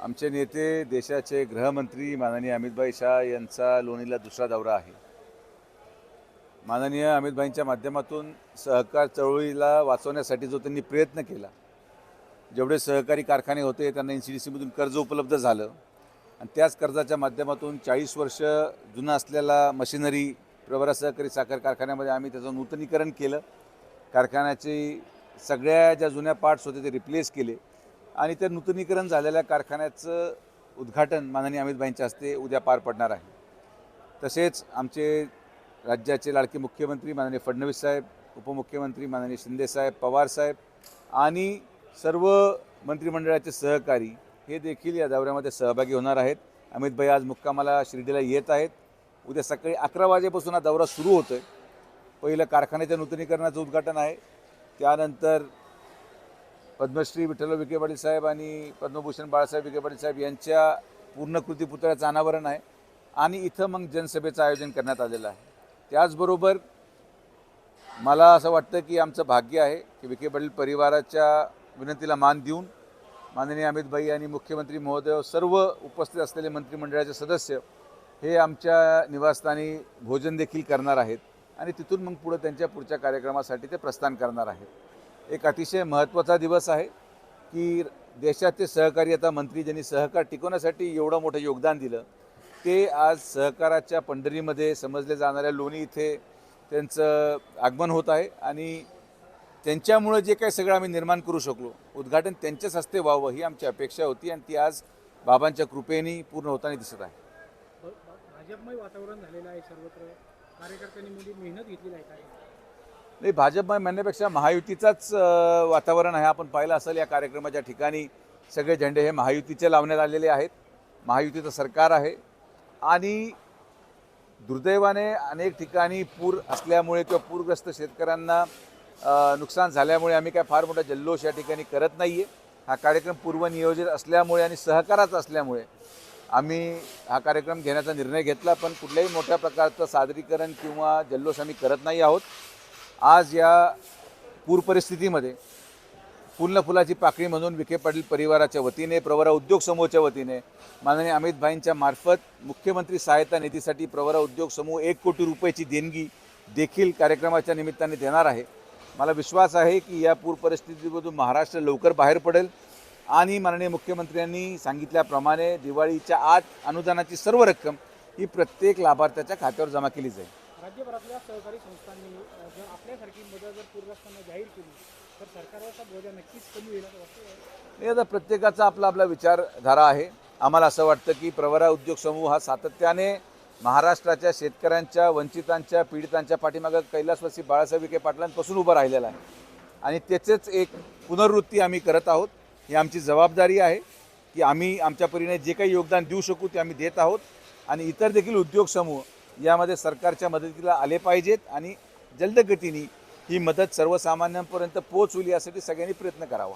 आमचे नेते देशाचे गृहमंत्री माननीय अमितभाई शाह यांचा लोणीला दुसरा दौरा आहे. माननीय अमितभाईंच्या माध्यमातून सहकार चळवळीला वाचवण्यासाठी जो त्यांनी प्रयत्न केला जेवढे सहकारी कारखाने होते त्यांना एन सी डी सीमधून कर्ज उपलब्ध झालं. आणि त्याच कर्जाच्या माध्यमातून चाळीस वर्ष जुना असलेला मशिनरी प्रवरा सहकारी साखर कारखान्यामध्ये आम्ही त्याचं नूतनीकरण केलं. कारखान्याची सगळ्या ज्या जुन्या पार्ट्स होते ते रिप्लेस केले. आणि त्या नूतनीकरण झालेल्या कारखान्याचं उद्घाटन माननीय अमितभाईंच्या हस्ते उद्या पार पडणार आहे. तसेच आमचे राज्याचे लाडके मुख्यमंत्री माननीय फडणवीस साहेब उपमुख्यमंत्री माननीय शिंदेसाहेब पवारसाहेब आणि सर्व मंत्रिमंडळाचे सहकारी हे देखील या दौऱ्यामध्ये सहभागी होणार आहेत. अमितभाई आज मुक्कामाला शिर्डीला येत आहेत. उद्या सकाळी अकरा वाजेपासून हा दौरा सुरू होतो आहे पहिलं कारखान्याच्या नूतनीकरणाचं उद्घाटन आहे. त्यानंतर पद्मश्री विठ्ठल विखे पाटील साहेब आणि पद्मभूषण बाळासाहेब विखे पाटील साहेब यांच्या पूर्णकृती पुतळ्याचं अनावरण आहे आणि इथं मग जनसभेचं आयोजन करण्यात आलेलं आहे. त्याचबरोबर मला असं वाटतं की आमचं भाग्य आहे की विखे पाटील परिवाराच्या विनंतीला मान देऊन माननीय अमितभाई आणि मुख्यमंत्री महोदय सर्व उपस्थित असलेले मंत्रिमंडळाचे सदस्य हे आमच्या निवासस्थानी भोजन देखील करणार आहेत आणि तिथून मग पुढं त्यांच्या पुढच्या कार्यक्रमासाठी ते प्रस्थान करणार आहेत. एक अतिशय महत्त्वाचा दिवस आहे की देशाचे सहकारी आता मंत्री ज्यांनी सहकार टिकवण्यासाठी एवढं मोठं योगदान दिलं ते आज सहकाराच्या पंढरीमध्ये समजले जाणाऱ्या लोणी इथे त्यांचं आगमन होत आहे आणि त्यांच्यामुळं जे काही सगळं आम्ही निर्माण करू शकलो उद्घाटन त्यांच्याच हस्ते व्हावं ही आमची अपेक्षा होती आणि ती आज बाबांच्या कृपेने पूर्ण होताना दिसत आहे. भाजपमय वातावरण झालेलं आहे सर्वत्र. कार्यकर्त्यांनी मेहनत घेतलेली आहे नाही भाजपमय म्हणण्यापेक्षा महायुतीचाच वातावरण आहे. आपण पाहिलं असेल या कार्यक्रमाच्या ठिकाणी सगळे झेंडे हे महायुतीचे लावण्यात आलेले आहेत. महायुतीचं सरकार आहे. आणि दुर्दैवाने अनेक ठिकाणी पूर असल्यामुळे किंवा पूरग्रस्त शेतकऱ्यांना नुकसान झाल्यामुळे आम्ही काय फार मोठा जल्लोष या ठिकाणी करत नाही आहे हा कार्यक्रम पूर्वनियोजित असल्यामुळे आणि सहकाराचा असल्यामुळे आम्ही हा कार्यक्रम घेण्याचा निर्णय घेतला पण कुठल्याही मोठ्या प्रकारचं सादरीकरण किंवा जल्लोष आम्ही करत नाही आहोत. आज या पूर परिस्थितीमध्ये फुलनं फुलाची पाकळी म्हणून विखे पाटील परिवाराच्या वतीने प्रवरा उद्योग समूहाच्या वतीने माननीय अमितभाईंच्या मार्फत मुख्यमंत्री सहायता निधीसाठी प्रवरा उद्योग समूह एक कोटी रुपयाची देणगी देखील कार्यक्रमाच्या निमित्ताने देणार आहे. मला विश्वास आहे की या पूर परिस्थितीमधून महाराष्ट्र लवकर बाहेर पडेल आणि माननीय मुख्यमंत्र्यांनी सांगितल्याप्रमाणे दिवाळीच्या आत अनुदानाची सर्व रक्कम ही प्रत्येक लाभार्थ्याच्या खात्यावर जमा केली जाईल. राज्यभरातल्या सहकारी संस्थांनी जर आपल्यासारखी मदत जर पूरग्रस्तांना जाहीर केली तर सरकारवरचा बोजा नक्कीच कमी होईल नाही आता प्रत्येकाचा आपला आपला विचारधारा आहे. आम्हाला असं वाटतं की प्रवरा उद्योग समूह हा सातत्याने महाराष्ट्राच्या शेतकऱ्यांच्या वंचितांच्या पीडितांच्या पाठीमागं कैलासवासी बाळासाहेब विखे पाटलांपासून उभं राहिलेला आहे. आणि त्याचेच एक पुनर्वृत्ती आम्ही करत आहोत. ही आमची जबाबदारी आहे की आम्ही आमच्या परीने जे काही योगदान देऊ शकू ते आम्ही देत आहोत. आणि इतर देखील उद्योग समूह यामध्ये सरकारच्या मदतीला आले पाहिजेत आणि जलदगतीने ही मदत सर्वसामान्यांपर्यंत पोहोचवली यासाठी सगळ्यांनी प्रयत्न करावा.